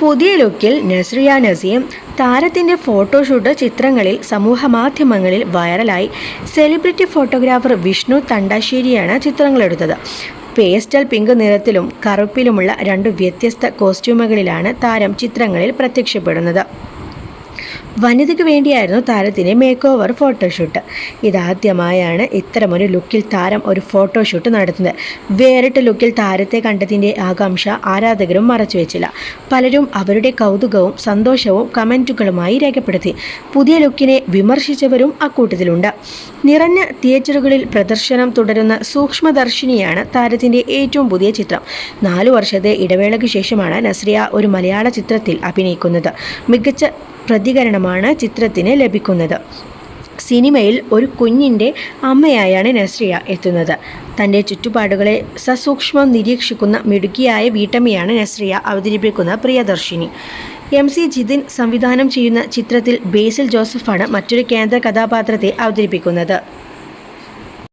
പുതിയ ലുക്കിൽ നസ്രിയ നസീം താരത്തിന്റെ ഫോട്ടോഷൂട്ട് ചിത്രങ്ങളിൽ സമൂഹമാധ്യമങ്ങളിൽ വൈറലായി. സെലിബ്രിറ്റി ഫോട്ടോഗ്രാഫർ വിഷ്ണു തണ്ടാശ്ശേരിയാണ് ചിത്രങ്ങളെടുത്തത് പേസ്റ്റൽ പിങ്ക് നിറത്തിലും കറുപ്പിലുമുള്ള രണ്ട് വ്യത്യസ്ത കോസ്റ്റ്യൂമുകളിലാണ് താരം ചിത്രങ്ങളിൽ പ്രത്യക്ഷപ്പെടുന്നത്. വനിതയ്ക്ക് വേണ്ടിയായിരുന്നു താരത്തിന്റെ മേക്ക് ഓവർ ഫോട്ടോഷൂട്ട് ഇതാദ്യമായാണ് ഇത്തരമൊരു ലുക്കിൽ താരം ഒരു ഫോട്ടോഷൂട്ട് നടത്തുന്നത്. വേറിട്ട ലുക്കിൽ താരത്തെ കണ്ടതിന്റെ ആകാംക്ഷ ആരാധകരും മറച്ചു വെച്ചില്ല. പലരും അവരുടെ കൗതുകവും സന്തോഷവും കമന്റുകളുമായി രേഖപ്പെടുത്തി. പുതിയ ലുക്കിനെ വിമർശിച്ചവരും അക്കൂട്ടത്തിലുണ്ട്. നിറഞ്ഞ തിയേറ്ററുകളിൽ പ്രദർശനം തുടരുന്ന സൂക്ഷ്മദർശിനിയാണ് താരത്തിന്റെ ഏറ്റവും പുതിയ ചിത്രം. നാലു വർഷത്തെ ഇടവേളയ്ക്ക് ശേഷമാണ് നസ്രിയ ഒരു മലയാള ചിത്രത്തിൽ അഭിനയിക്കുന്നത്. മികച്ച പ്രതികരണമാണ് ചിത്രത്തിന് ലഭിക്കുന്നത്. സിനിമയിൽ ഒരു കുഞ്ഞിന്റെ അമ്മയായാണ് നസ്രിയ എത്തുന്നത്. തന്റെ ചുറ്റുപാടുകളെ സസൂക്ഷ്മം നിരീക്ഷിക്കുന്ന മിടുക്കിയായ വീട്ടമ്മയാണ് നസ്രിയ അവതരിപ്പിക്കുന്ന പ്രിയദർശിനി. എം സി ജിതിൻ സംവിധാനം ചെയ്യുന്ന ചിത്രത്തിൽ ബേസിൽ ജോസഫാണ് മറ്റൊരു കേന്ദ്ര കഥാപാത്രത്തെ അവതരിപ്പിക്കുന്നത്.